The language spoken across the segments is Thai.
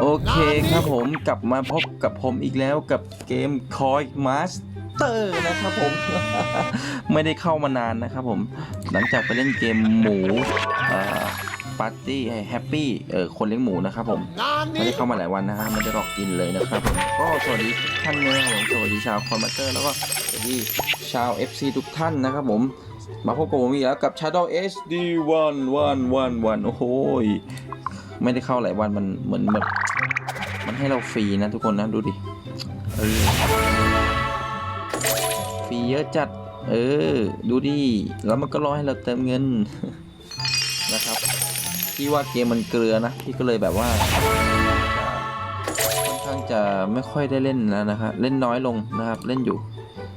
โอเคครับผมกลับมาพบกับผมอีกแล้วกับเกม Coin Master นะครับผม ไม่ได้เข้ามานานนะครับผม หลังจากไปเล่นเกมหมูปาร์ตี้แฮปปี้เออคนเลี้ยงหมูนะครับผมไม่ได้เข้ามาหลายวันนะฮะไม่ได้หลอกกินเลยนะครับผมก็สวัสดีท่านนะครับผมสวัสดีชาวคอมมาเตอร์แล้วก็สวัสดีชาว FC ทุกท่านนะครับผมมาพบกับผมอีกแล้วกับ Shadow HD 1 1 1 1โอ้โหย ไม่ได้เข้าหลายวันมันเหมือนแบบมันให้เราฟรีนะทุกคนนะดูดิฟรีเยอะจัด เออ ดูดิ แล้วมันก็รอให้เราเติมเงินนะครับพี่ว่าเกมมันเกลือนะพี่ก็เลยแบบว่าค่อนข้างจะไม่ค่อยได้เล่นแล้วนะครับเล่นน้อยลงนะครับ เล่นอยู่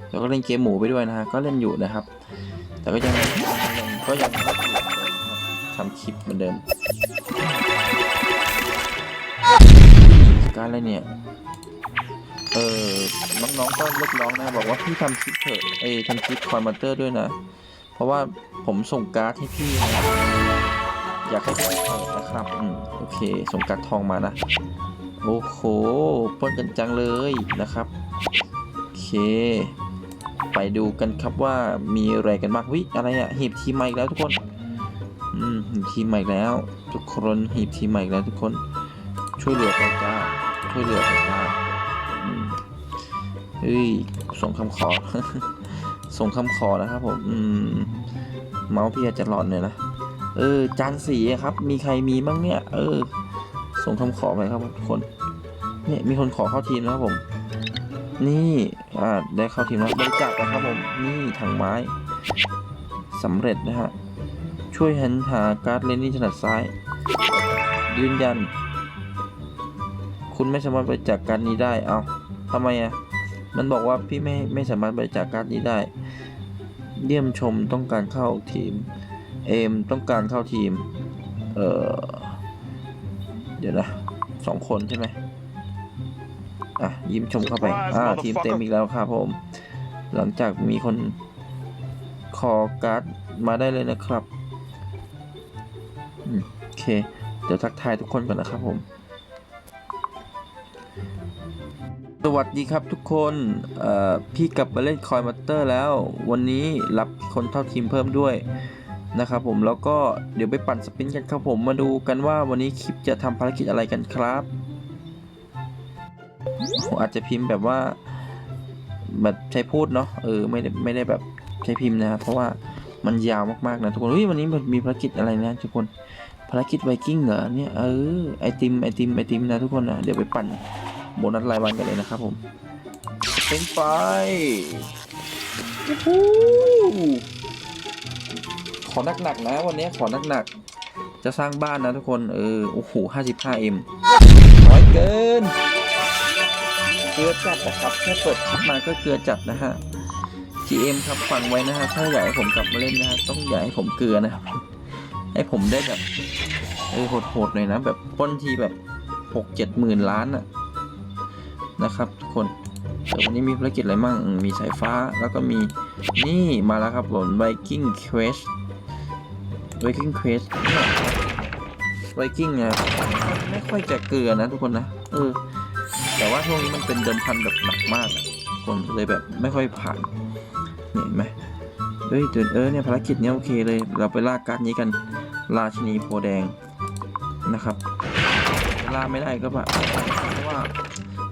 แล้วก็เล่นเกมหมูไปด้วยนะฮะก็เล่นอยู่นะครับ แต่ก็ยังยังก็ยังทำคลิปเหมือนเดิม การอะไรเนี่ย เออน้องๆก็เรียกร้องนะบอกว่าพี่ทำคลิปเถอะเอ้ทำคลิปคอยมอเตอร์ด้วยนะ เพราะว่าผมส่งการ์ดให้พี่นะอยากให้พี่เปิดนะครับอืมโอเค ส่งการ์ดทองมานะ โอ้โหป้นกันจังเลยนะครับโอเคไปดูกันครับว่ามีอะไรกันบ้างวิอะไรอะหีบทีมใหม่แล้วทุกคน อืมหีบทีมใหม่แล้ว ทุกคนหีบทีมใหม่แล้วทุกคน ช่วยเหลือไปจ้า ช่วยเหลือไปจ้าอืมเฮ้ย ส่งคำขอ ส่งคำขอนะครับผม อืม เมาส์พี่อาจจะหลอนหน่ยนะ เออ จานสีครับ มีใครมีบ้างเนี่ย เออ ส่งคำขอไปครับทุกคน เนี่ย มีคนขอเข้าทีมแล้วครับผม นี่ อ่า ได้เข้าทีมแล้วบริจาคนะครับผม นี่ถังไม้สำเร็จนะฮะ ช่วยหันหาการ์ดเลนนี่ถนัดซ้าย ยืนยัน คุณไม่สามารถบริจาคการนี้ได้ เอาทำไมอะ มันบอกว่าพี่ไม่ไม่สามารถบริจาคการนี้ได้ เยี่ยมชมต้องการเข้าทีม เอมต้องการเข้าทีม เออเดี๋ยวนะสองคนใช่ไหมอะยิ้มชมเข้าไป อ่าทีมเต็มอีกแล้วครับผม หลังจากมีคนขอการ์ดมาได้เลยนะครับอืมโอเค เดี๋ยวทักทายทุกคนก่อนนะครับผม สวัสดีครับทุกคนพี่กลับมาเล่นคอยมัตเตอร์แล้ว วันนี้รับคนเข้าทีมเพิ่มด้วยนะครับผมแล้วก็เดี๋ยวไปปั่นสปินกันครับผมมาดูกันว่าวันนี้คลิปจะทำภารกิจอะไรกันครับผมอาจจะพิมพ์แบบว่าแบบใช้พูดเนาะเออไม่ได้ไม่ได้แบบใช้พิมพ์นะครับเพราะว่ามันยาวมากๆนะทุกคนเฮ้ยวันนี้มันมีภารกิจอะไรนะทุกคนภารกิจไวกิ้งเหรอเนี่ยเออไอติมไอติมไอติมนะทุกคนนะเดี๋ยวไปปั่น โบนัสรายวันกันเลยนะครับผมเป็นไปโอ้โหขอหนักๆนะ วันนี้ขอหนักๆ จะสร้างบ้านนะทุกคน เออ โอ้โห 55m น้อยเกิน เกลือจัดนะครับ แค่เปิดคลิปมาก็เกลือจัดนะฮะ GM ครับฟังไว้นะฮะ ถ้าอยากให้ผมกลับมาเล่นนะฮะ ต้องอยากให้ผมเกลือนะครับให้ผมได้แบบ เออโหดๆหน่อยนะ แบบปล้นทีแบบหกเจ็ดหมื่นล้านอะ นะครับทุกคนเดี๋ยววันนี้มีภารกิจอะไรมั่งอืมมีสายฟ้าแล้วก็มีนี่มาแล้วครับผม Viking Quest Viking Quest เนี่ย Viking เนี่ยไม่ค่อยจะเกลือนะทุกคนนะเออแต่ว่าช่วงนี้มันเป็นเดิมพันแบบหนักมากอะคนเลยแบบไม่ค่อยผ่านเนี่ยเห็นไหมเฮ้ยเดินเออเนี่ยภารกิจเนี้ยโอเคเลยเราไปล่าการ์ดนี้กันราชินีโพธิ์แดงนะครับล่าไม่ได้ก็แบบเพราะว่า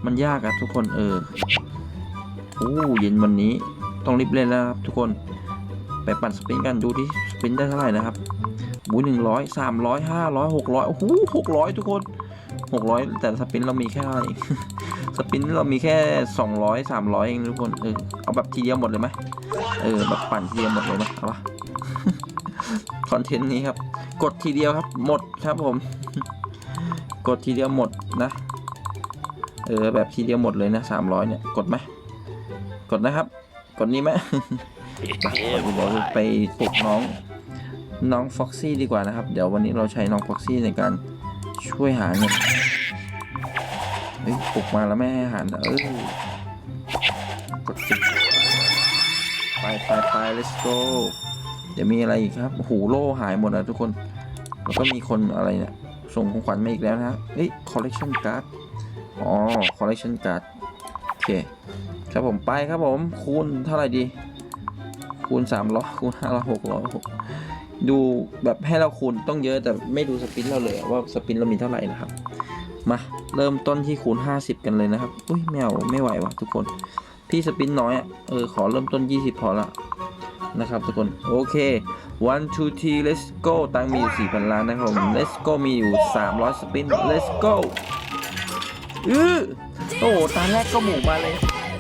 มันยากอะทุกคนเออโอ้เย็นวันนี้ต้องรีบเล่นแล้วครับทุกคนไปปั่นสปรินกันดูที่สปรินได้เท่าไหร่นะครับบูหนึ่งร้อยสามร้อยห้าร้อยหกร้อยโอ้โหหกร้อยทุกคนหกร้อยแต่สปรินเรามีแค่อะไรสปรินเรามีแค่สองร้อยสามร้อยเองทุกคนเออเอาแบบทีเดียวหมดเลยไหมเออแบบปั่นทีเดียวหมดเลยไหมเอาปะคอนเทนต์นี้ครับ กดทีเดียวครับหมดครับผม กดทีเดียวหมดนะ เออแบบทีเดียวหมดเลยนะสามร้อยเนี่ยกดไหมกดนะครับ กดนี้ไหมไปเดี๋ยวไปปลุกน้องน้องฟ็อกซี่ดีกว่านะครับ เดี๋ยววันนี้เราใช้น้องฟ็อกซี่ในการช่วยหาเงินเฮ้ยปลุกมาแล้วไม่ให้อาหารเออกดสิไปไปไป let's go เดี๋ยวมีอะไรอีกครับโอ้โล่หายหมดอะทุกคน แล้วก็มีคนอะไรเนี่ยส่งของขวัญมาอีกแล้วนะฮะเอ้ย collection card อ๋อ collection card โอเค ครับผมไปครับผม คูณเท่าไหร่ดี คูณ3ามร้อยคูณห้าร้อยหกร้อยดูแบบให้เราคูณต้องเยอะแต่ไม่ดูสปินเราเลยว่าสปินเรามีเท่าไหร่นะครับ มาเริ่มต้นที่คูณ 50 กันเลยนะครับ อุ้ยไม่เอาไม่ไหววะทุกคน พี่สปินน้อยอะเออขอเริ่มต้น 20 พอละนะครับทุกคน โอเค one two three let's go ตังมีอยู่4,000 ล้านนะครับผม let's go มีอยู่ 300 สปิน let's go อือโอ้โหตาแรกก็หมูมาเลย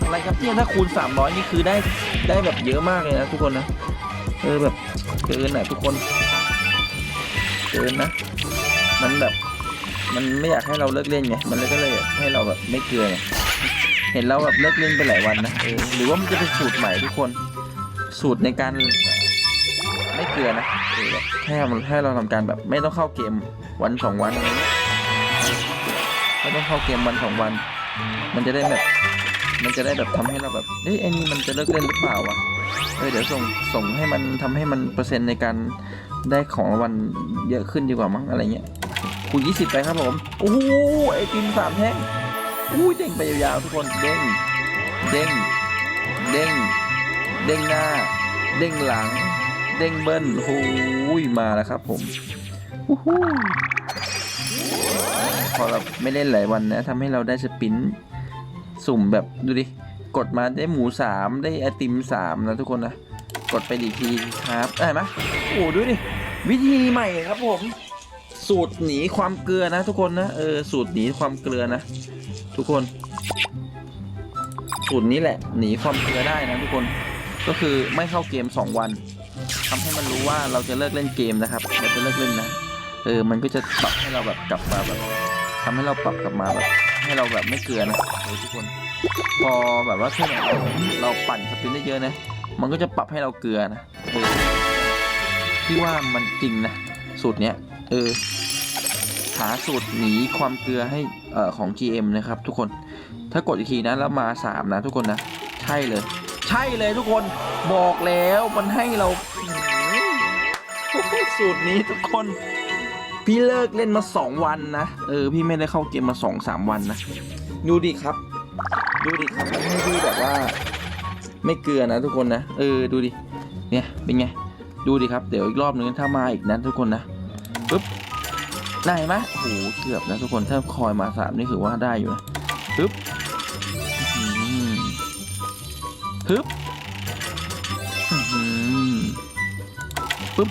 อะไรครับเนี่ยถ้าคูณ 300 นี่คือได้ได้แบบเยอะมากเลยนะทุกคนนะ เออแบบเกินอะทุกคน เกินนะ มันแบบ มันไม่อยากให้เราเลิกเล่นไง มันเลยก็เลยให้เราแบบไม่เกลือไงเห็นเราแบบเลิกเล่นไปหลายวันนะเออหรือว่ามันจะเป็นสูตรใหม่ทุกคน สูตรในการไม่เกลือนะแบบให้เราให้เราทำการแบบไม่ต้องเข้าเกมวันสองวันอะไรเงี้ย ไม่ต้องเข้าเกมวันสองวัน มันจะได้แบบ มันจะได้แบบทำให้เราแบบเอ้ยไอ้นี่มันจะเลิกเล่นหรือเปล่าวะเออเดี๋ยวส่งส่งให้มันทำให้มันเปอร์เซ็นต์ในการได้ของวัลเยอะขึ้นดีกว่ามั้งอะไรเงี้ยคูณยี่สิบไปครับผมโอ้โหไอติมสามแท่งอู้ยเด้งไปยาวๆทุกคนเด้งเด้งเด้งเด้งหน้า เด้งหลัง เด้งเบิ้ลโอ้ยมาแล้วครับผมวู้ฮู้ พอเราไม่เล่นหลายวันนะทำให้เราได้สปินสุ่มแบบดูดิ กดมาได้หมูสามได้ไอติมสามนะทุกคนนะ กดไปดีทีครับได้ไหมโอ้ดูดิวิธีใหม่ครับผม สูตรหนีความเกลือนะ ทุกคนนะเออสูตรหนีความเกลือนะ ทุกคน สูตรนี้แหละ หนีความเกลือได้นะทุกคนก็คือไม่เข้าเกม 2 วันทำให้มันรู้ว่าเราจะเลิกเล่นเกมนะครับเราจะเลิกเล่นนะเออมันก็จะปรับให้เราแบบกลับมาแบบ ทำให้เราปรับกลับมาแบบ ให้เราแบบไม่เกลือนะเออทุกคน พอแบบว่าถ้าเราปั่นสปินได้เยอะนะ มันก็จะปรับให้เราเกลือนะเออพี่ว่ามันจริงนะ สูตรเนี้ย เออ หาสูตรหนีความเกลือให้เอ่อของ GM นะครับ ทุกคน ถ้ากดอีกทีนะแล้วมาสามนะทุกคนนะ ใช่เลย ใช่เลยทุกคน บอกแล้วมันให้เราสูตรนี้ทุกคน พี่เลิกเล่นมาสองวันนะ เออ พี่ไม่ได้เข้าเกมมาสองสามวันนะ ดูดิครับ ดูดิครับมันให้พี่แบบว่า ไม่เกลือนะทุกคนนะ เออ ดูดิ เนี่ย เป็นไง ดูดิครับ เดี๋ยวอีกรอบนึงถ้ามาอีกนะทุกคนนะ ปึ๊บ ได้ไหมโอ้โห เกือบนะทุกคน ถ้าคอยมาสามนี่ถือว่าได้อยู่นะ ปึ๊บอื้อหือปึ๊บอื้อหือปึ๊บ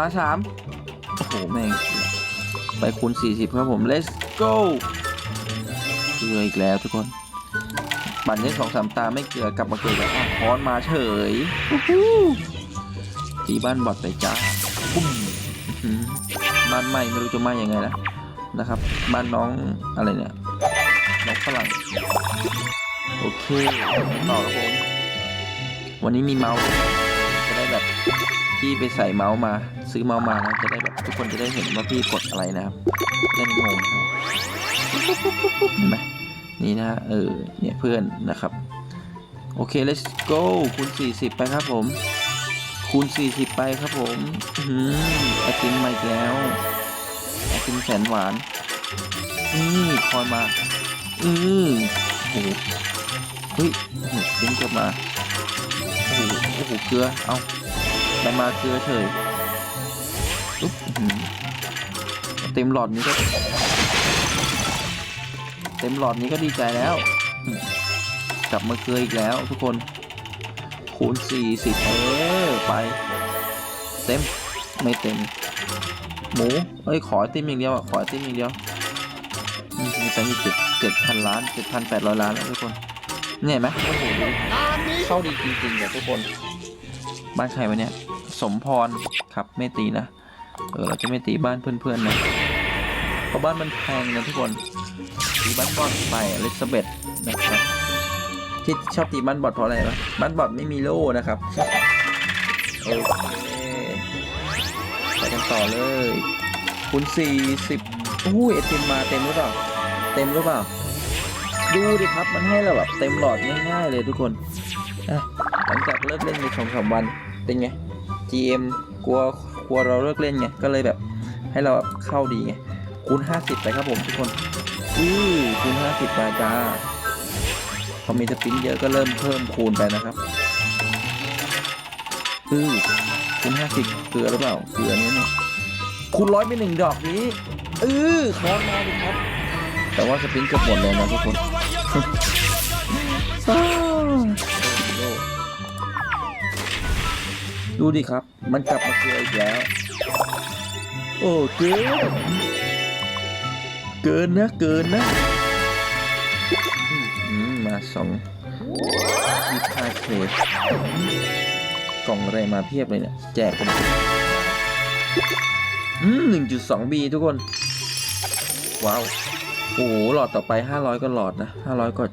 มาสามโอ้โหแม่ง ไปคูณ 40 ครับผม let's go เกลืออีกแล้วทุกคนปั่นได้สองสามตาไม่เกลือกลับมาเกลือแล้วอะค้อนมาเฉยตีบ้านบอดไปจ้าปุ้มบ้านใหม่ไม่รู้จะมาอยังไงนะนะครับ บ้านน้องอะไรเนี่ยน้องฝรั่งโอเคต่อครับผมวันนี้มีเมาส์จะได้แบบ พี่ไปใส่เมาส์มา ซื้อเมาส์มานะจะได้แบบทุกคนจะได้เห็นว่าพี่กดอะไรนะครับเล่นงงเห็นไหมนี่นะเออเนี่ยเพื่อนนะครับโอเค let's go คูณ 40 ไปครับผม คูณ 40 ไปครับผมอือหือไอติมมาอีกแล้วไอติมแสนหวานนี่คอยมาอือโอ้โหเฮ้ยโอ้งกลับมาโอ้โหโอ้โหเกลือเอา ไปมาเกลือเฉยอุ๊บเต็มหลอดนี้ก็ เต็มหลอดนี้ก็ดีใจแล้วกลับมาเกลืออีกแล้วทุกคน คูณ 40 เออไป เต็ม ไม่เต็ม หมู เอ้ย ขอไอติมอย่างเดียวขอไอติมอย่างเดียวมมีตังค์อยู่เจ็ดเจ็ดพันล้านเจ็ดพันแปดร้อยล้านแล้วทุกคน เนี่ยไหมโอ้โหเข้าดีจริงๆเนี่ยทุกคน บ้านใครวะเนี่ย สมพรครับไม่ตีนะ เออเราจะไม่ตีบ้านเพื่อนๆนะเพราะบ้านมันแพงนะทุกคน ตีบ้านบอดไปอลิซาเบธนะครับที่ชอบตีบ้านบอดเพราะอะไรวะบ้านบอดไม่มีโล่นะครับโอเคไปกันต่อเลยคูณสี่สิบอู้ยไอติมมาเต็มหรือเปล่า เต็มหรือเปล่า ดูดิครับมันให้เราแบบเต็มหลอดง่ายๆเลยทุกคนอะหลังจากเลิกเล่นไปสองสามวัน เป็นไง GM กลัวกลัวเราเลิกเล่นไง ก็เลยแบบให้เราเข้าดีไง คูณ 50 ไปครับผมทุกคนอื้อคูณ 50ไปจ้าพอมีสปินเยอะก็เริ่มเพิ่มคูณไปนะครับอื้อคูณ 50 เกลือหรือเปล่า เกลือเนี้ยเนี่ยคูณร้อยไปหนึ่งดอกนี้อื้อคอนมาดิครับ แต่ว่าสปินเกือบหมดแล้วนะทุกคน ดูดิครับ มันกลับมาเกลืออีกแล้ว โอ้เกินเกินนะเกินนะมาสองยี่ห้าเคกล่องอะไรมาเพียบเลยเนี่ย แจกกันอืมหนึ่งจุดสองบีทุกคน ว้าว โอ้โหหลอดต่อไปห้าร้อยก็หลอดนะห้าร้อยก็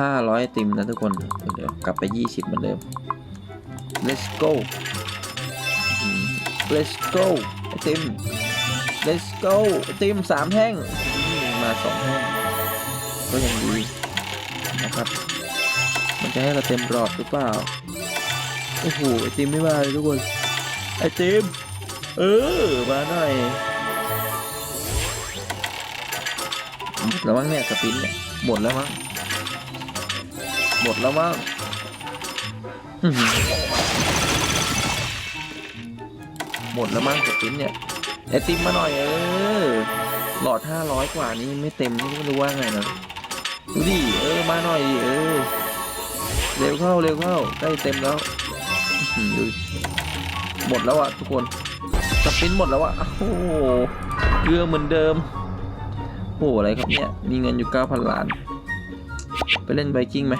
ห้าร้อยติมนะทุกคน เดี๋ยวกลับไปยี่สิบเหมือนเดิม let's go let's go ไอติม let's go ไอติมสามแท่งมาสองแท่งก็ยังดีนะครับ มันจะให้เราเต็มหลอดหรือเปล่า โอ้โห ไอติมไม่มาเลยทุกคน ไอติม เออ มาหน่อยหมดแล้วมั้งเนี่ยสปินเนี่ยหมดแล้วมั้งหมดแล้วมั้ง หมดแล้วมั้งสปินเนี่ยไอติมมาหน่อยเออหลอดห้าร้อยกว่านี้ไม่เต็มไม่รู้ว่าไงนะดูดิเออมาหน่อยเออเร็วเข้าเร็วเข้าใกล้เต็มแล้วดูหมดแล้วอะทุกคนสปินหมดแล้วอะโอ้โหเกลือเหมือนเดิมโอ้อะไรครับเนี่ยมีเงินอยู่9,000ล้าน ไปเล่นไบกิ้งไหม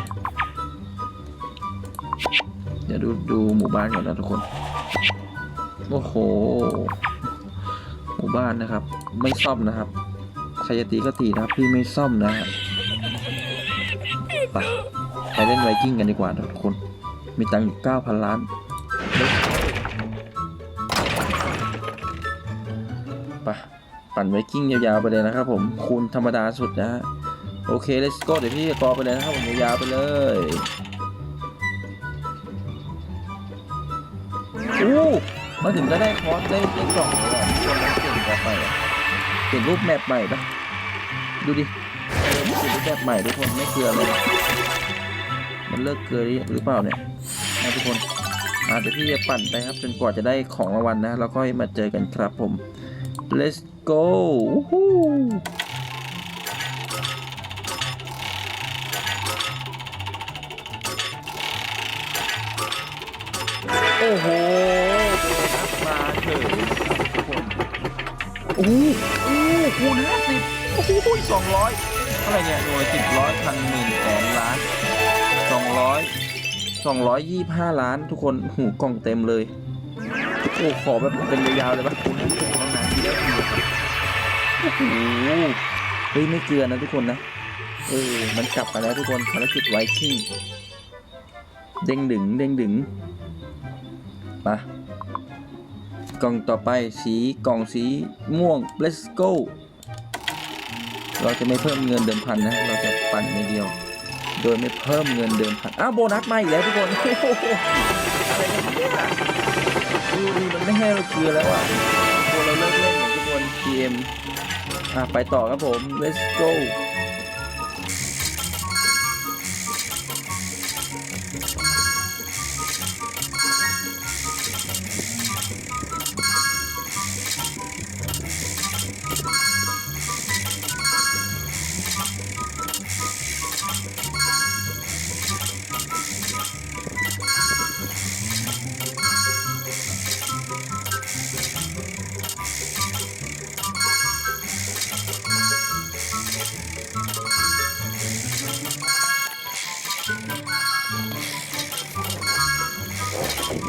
เดี๋ยวดูดูหมู่บ้านก่อนนะทุกคน โอ้โหหมู่บ้านนะครับ ไม่ซ่อมนะครับใครจะตีก็ตีนะครับพี่ไม่ซ่อมนะฮะไปไปเล่นไวกิ้งกันดีกว่าทุกคน มีตังค์อยู่9,000 ล้าน ไปปั่นไวกิ้งยาวๆไปเลยนะครับผม คูณธรรมดาสุดนะฮะ โอเค let's go เดี๋ยวพี่จะกอไปเลยนะครับผมยาวๆไปเลยอู้ มาถึงก็ได้คอร์สได้ได้กล่องเลยอะคนมันเก่งกว่าไปอะเปลี่ยนรูปแมปใหม่ปะดูดิเปลี่ยนรูปแบบใหม่ทุกคนไม่เกลือเลยมันเลิกเกลือหรือเปล่าเนี่ยนะทุกคนอาเดี๋ยวพี่จะปั่นไปครับจนกว่าจะได้ของรางวัลนะแล้วก็มาเจอกันครับผม let's go โอ้โห อ้โหโอ้โหคูณห้าสิบโอ้โหสองร้อยอะไรเนี่ยหน่วยสิบร้อยพันหมื่นแสนล้านสองร้อยสองร้อยยี่ห้าล้านทุกคนหูกล่องเต็มเลย โอ้ขอแบบเป็นยาวๆเลยปะคูณห้าสิบนานๆเยวทีโอ้โหเฮ้ยไม่เกลือนะทุกคนนะเออมันกลับมาแล้วทุกคนภารกิจไวกิ้งเด้งดึงเด้งดึงมา กล่องต่อไปสีกล่องสีม่วง let's go เราจะไม่เพิ่มเงินเดิมพันนะ เราจะปั่นในเดียว โดยไม่เพิ่มเงินเดิมพัน อ้าวโบนัสมาอีกแล้วทุกคนโอ้โหอะไรเนี่ยดูดิมันไม่ให้เราเกลือแล้วอะพวกเราเลิกเล่นทุกคน GM อะไปต่อครับผม let's go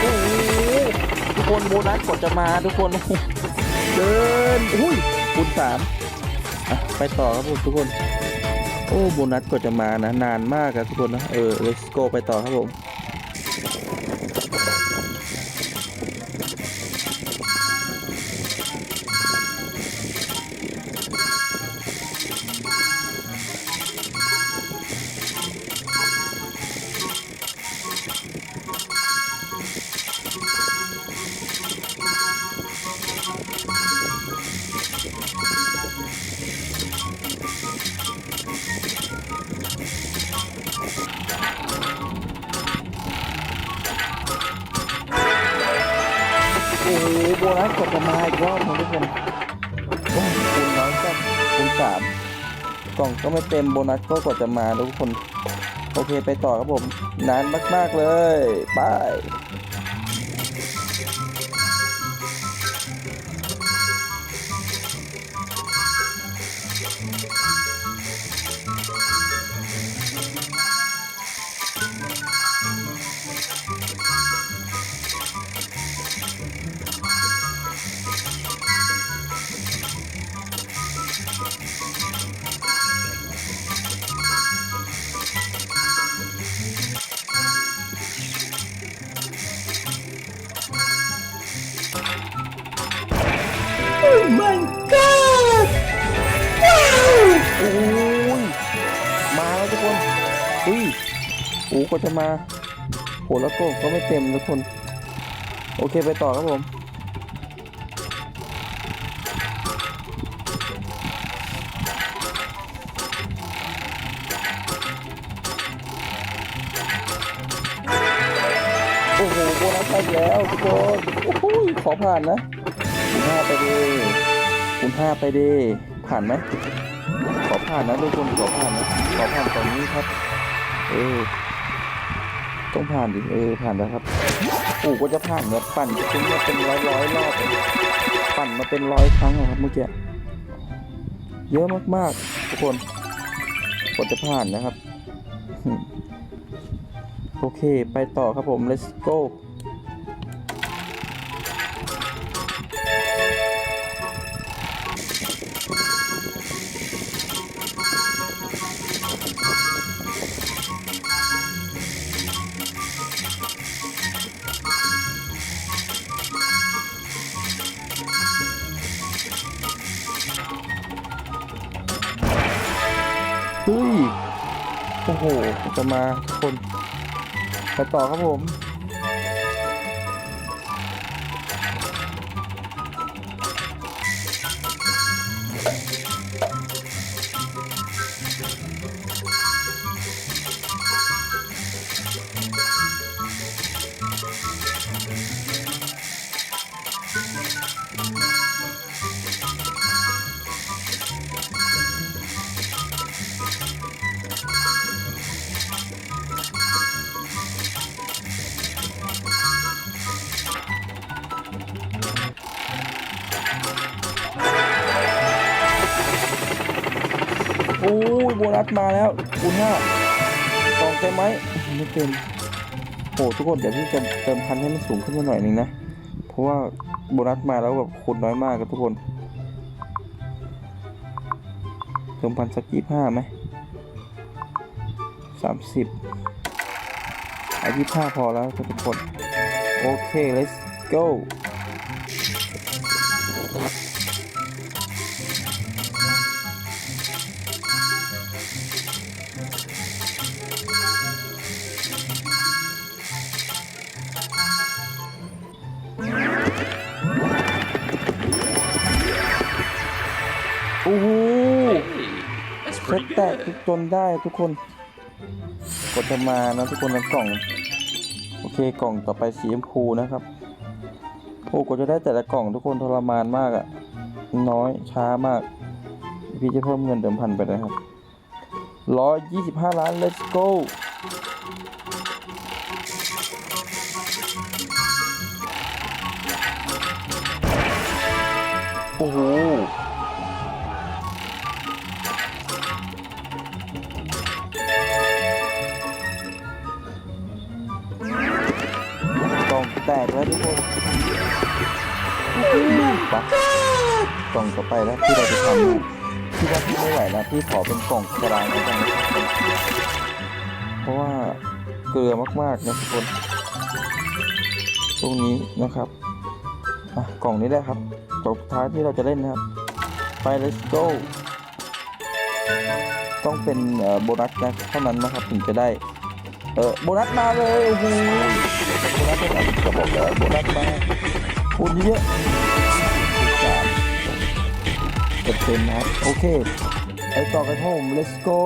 โอ้โทุกคนโบนัสกดจะมาทุกคน เดินอุ้ยคูณสามอะไปต่อครับผมทุกคน โอ้โบนัสกดจะมานะ นานมากครับทุกคนนะ เออเลสโกไปต่อครับผม อ้โหโบนัสกดจะมาอีกรอบนึงทุกคนโอ้คูณน้อยจังคูณสามกล่องก็ไม่เต็มโบนัสก็กดจะมาทุกคน โอเคไปต่อครับผม นานมาก ๆ เลยไป my god โอ้ยมาแล้วทุกคนอุ้ยโอ้ก็จะมาโหแล้วก็ก็ไม่เต็มทุกคน โอเคไปต่อครับผมโอ้โหโบนัสไปแล้วทุกคนโอ้โหขอผ่านนะ ห้าไปดีคุณห้าไปดีผ่านไหมขอผ่านนะทุกคนขอผ่านนะขอผ่านตอนนี้ครับ เออต้องผ่านดิเออผ่านแล้วครับโอ้ก็จะผ่านเนี่ยปั่นจะเป็นเนี่ยเป็นร้อยร้อยรอบปั่นมาเป็นร้อยครั้งอะครับเมื่อกี้เยอะมากๆทุกคนกดจะผ่านนะครับ โอเค ไปต่อครับผม let's go จะมาทุกคน ไปต่อครับผม โบนัสมาแล้วคูณห้ากล่องเต็มไหมไม่เต็มโอ้ทุกคนเดี๋ยวพี่จะเติมพันให้มันสูงขึ้นมาหน่อยหนึงนะ เพราะว่าโบนัสมาแล้วแบบคูณน้อยมากครับทุกคน เติมพันสักยี่ห้าไหมสามสิบอายี่ห้าพอแล้วทุกคน โอเค let's go That's เซต pretty แตกจนได้ทุกคน กดจะมานะทุกคนในกล่อง โอเคกล่องต่อไปสีชมพูนะครับโอ้กว่าจะได้แต่ละกล่องทุกคนทรมานมากอะน้อยช้ามาก พี่จะเพิ่มเงินเดิมพันไปนะครับร้อยยี่สิบห้าล้าน let's go โอ้โห ตกแล้วทุกคนปะกล่องต่อไปแล้วที่เราจะทำนะที่ว่าพี่ไม่ไหวแล้วพี่ขอเป็นกล่องกลางแล้วกันเพราะว่าเกลือมากๆนะทุกคน ตรงนี้นะครับอะกล่องนี้ได้ครับกล่องสุดท้ายที่เราจะเล่นนะครับ ไป let's go ต้องเป็นโบนัสนะเท่านั้นนะครับถึงจะได้ เออโบนัสมาเลยโอ้โหโบนัสเป็นอะไรก็บอกแล้วโบนัสมาคูณเยอะสามเต็มเต็มนะครับโอเคไปต่อกันครับผม let's go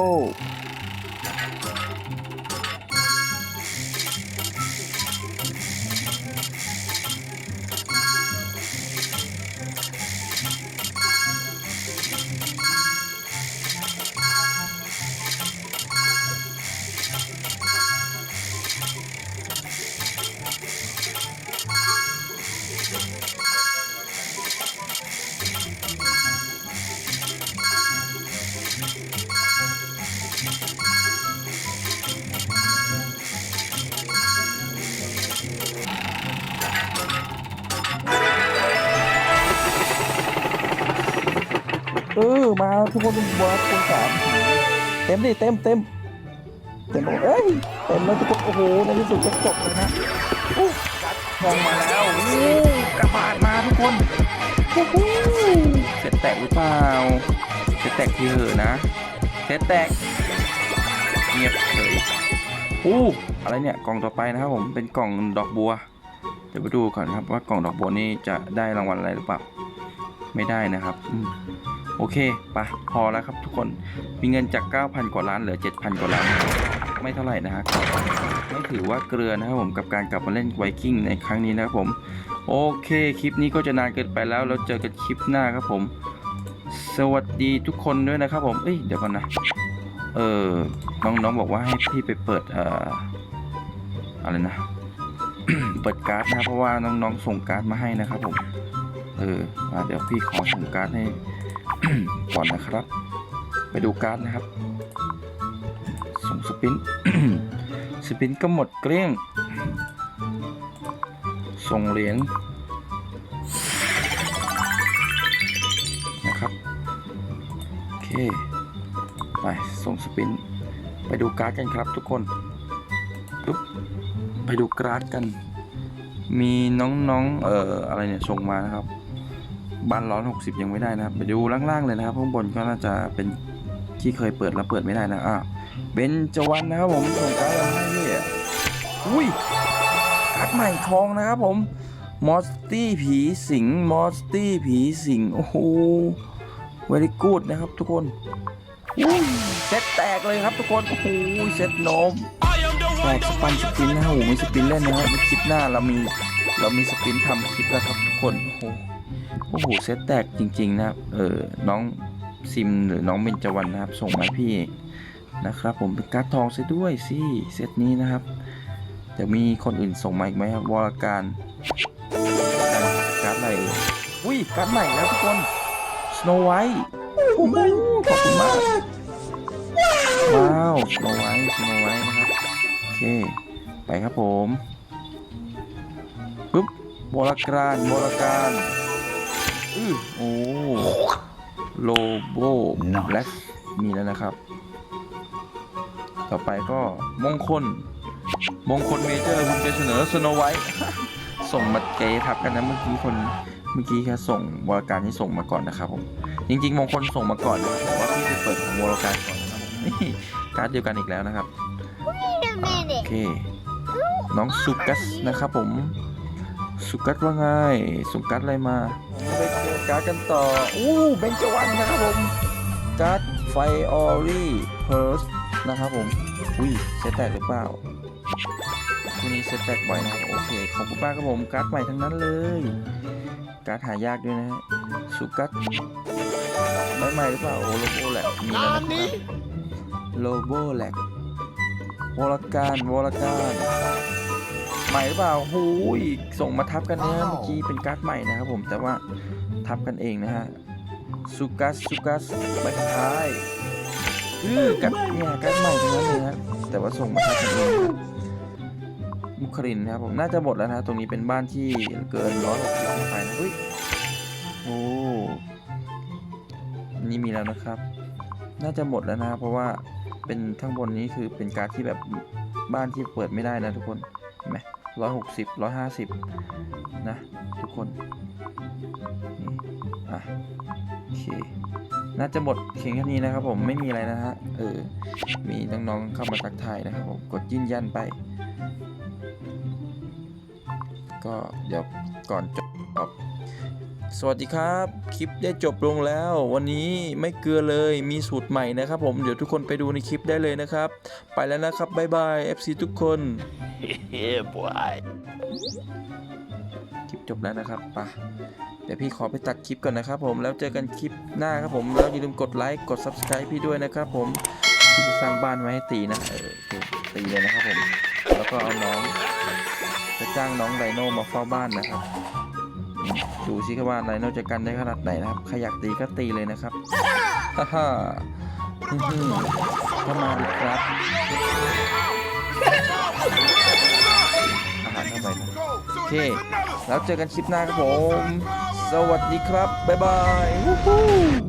คนบนัสคูณสามเต็มดิเต็มเต็มเต็มเอ้ยเต็มแล้วทุกคนโอ้โหในที่สุดก็จบเลยนะโอ้องมาแล้วโอ้กระบาดมาทุกคนโอ้โหเสร็จแตกหรือเปล่าเสร็จแตกทีเหอะนะเสร็จแตกเงียบเฉยอู้อะไรเนี่ยกล่องต่อไปนะครับผมเป็นกล่องดอกบัว เดี๋ยวไปดูก่อนครับว่ากล่องดอกบัวนี่จะได้รางวัลอะไรหรือเปล่าไม่ได้นะครับอื โอเคปะพอแล้วครับทุกคนมีเงินจาก 9,000 กว่าล้านเหลือ 7,000 กว่าล้าน ไม่เท่าไหร่นะฮะไม่ถือว่าเกลือนะครับผมกับการกลับมาเล่นไวกิ้งในครั้งนี้นะครับผม โอเค คลิปนี้ก็จะนานเกินไปแล้ว แล้วเจอกันคลิปหน้าครับผม สวัสดีทุกคนด้วยนะครับผมเอ้ยเดี๋ยวก่อนนะเออน้องๆบอกว่าให้พี่ไปเปิดเอ่ออะไรนะเปิดการ์ดนะเพราะว่าน้องๆส่งการ์ดมาให้นะครับผมเอออเดี๋ยวพี่ขอส่งการ์ดให้ ก่อนนะครับ ไปดูการ์ดนะครับ ส่งสปิน สปินก็หมดเกลี้ยง ส่งเหรียญนะครับ โอเค ไป ส่งสปิน ไปดูการ์ดกันครับทุกคนปุ๊บไปดูการ์ดกัน มีน้องๆ เอ่อ อะไรเนี่ย ส่งมานะครับ บ้านร้อน 60 ยังไม่ได้นะครับ ไปดูล่างๆเลยนะครับข้างบนก็น่าจะเป็นที่เคยเปิดแล้วเปิดไม่ได้นะอ้าเบนจวันนะครับผมส่งการ์ดมาให้อุ้ยการ์ดใหม่ทองนะครับผมมอสตี้ผีสิงมอสตี้ผีสิงโอ้โหเวลิกูดนะครับทุกคนอุ้ยเซตแตกเลยครับทุกคน โอ้โหเซตโนมแตกสปันสปินนะฮะโอ้โหมีสปินเล่นนะครับคลิปหน้าเรามีเรามีสปินทำคลิปแล้วครับทุกคนโอ้โห โอ้โหเซตแตกจริง ๆ นะครับเออน้องซิมหรือน้องเบญจวรรณนะครับ ส่งมาพี่นะครับ ผมเป็นการ์ดทองซะด้วยสิเซตนี้นะครับจะมีคนอื่นส่งมาอีกไหมครับวรการการ์ดอะไรเอ่ยอุ้ยการ์ดใหม่แล้วทุกคน Snow White โอ้โหขอบคุณมากว้าว Snow White Snow White นะครับโอเคไปครับผมปุ๊บโบรการโบรการอือ โอ้โลโบแบล็กมีแล้วนะครับ ต่อไปก็มงคล มงคลเมเจอร์คุณจะเสนอสโนไวท์ส่งมาเกทับกันนะเมื่อกี้คนเมื่อกี้แค่ส่งวรการที่ส่งมาก่อนนะครับผมจริงๆมงคลส่งมาก่อนนะครับแต่ว่าพี่ไปเปิดของวรการก่อนนะครับผมนี่การ์ดเดียวกันอีกแล้วนะครับโอเคน้องสุกัสนะครับผมสุกัสว่าไงสุกัสอะไรมาไปเจอ การ์ดกันต่อ อู้เบนจวันนะครับผม การ์ดไฟออรี่เพิร์สนะครับผม อุ้ยเซตแตกหรือเปล่าคู่นี้เซตแตกบ่อยนะครับ โอเค ขอบคุณมากครับผม การ์ดใหม่ทั้งนั้นเลย การ์ดหายากด้วยนะฮะสุกัสไม่ใหม่หรือเปล่า โอ้โลโก้แหละมีแล้วนะครับโลโก้แหละวรการวรการใหม่หรือเปล่าหูยส่งมาทับกันเนี่ยเมื่อกี้เป็นการ์ดใหม่นะครับผมแต่ว่า ทับกันเองนะฮะสุกัสสุกัสใบสุดท้ายอือกัดเนี่ยการ์ดใหม่ทั้งนั้นเลยฮะแต่ว่าส่งมาทับกันเองนะครับมุครินนะครับผมน่าจะหมดแล้วนะตรงนี้เป็นบ้านที่เกินร้อยหกสิบไปนะเฮ้ยโอ้อันนี่มีแล้วนะครับ น่าจะหมดแล้วนะครับเพราะว่าเป็นข้างบนนี้คือเป็นการดที่แบบบ้านที่เปิดไม่ได้นะทุกคนเห็นไหม ร้อยหกสิบร้อยห้าสิบนะ ทุกคน นี่อะโอเค น่าจะหมดเพียงแค่นี้นะครับผมไม่มีอะไรนะฮะ เออ มีน้องๆเข้ามาทักทายนะครับผมกดยืนยันไป ก็เดี๋ยวก่อนจบสวัสดีครับ คลิปได้จบลงแล้ว วันนี้ไม่เกลือเลยมีสูตรใหม่นะครับผมเดี๋ยวทุกคนไปดูในคลิปได้เลยนะครับ ไปแล้วนะครับ บ๊ายบาย FC ทุกคน Yeah, boy. คลิปจบแล้วนะครับไปะเดี๋ยวพี่ขอไปตัดคลิปก่อนนะครับผมแล้วเจอกันคลิปหน้าครับผมแล้วอย่าลืมกดไลค์กด Subscribe พี่ด้วยนะครับผมพี่จะสร้างบ้านไว้ให้ตีนะเออโอเคตีเลยนะครับผม แล้วก็เอาน้อง จะจ้างน้องไดโนมาเฝ้าบ้านนะครับอืมดูซิครับว่าไดโนจะกันได้ขนาดไหนนะครับใครอยากตีก็ตีเลยนะครับฮ่าฮ่าฮึ่มๆเข้ามาดิครับอ เค แล้วเจอกันคลิปหน้าครับผม สวัสดีครับ บ๊ายบาย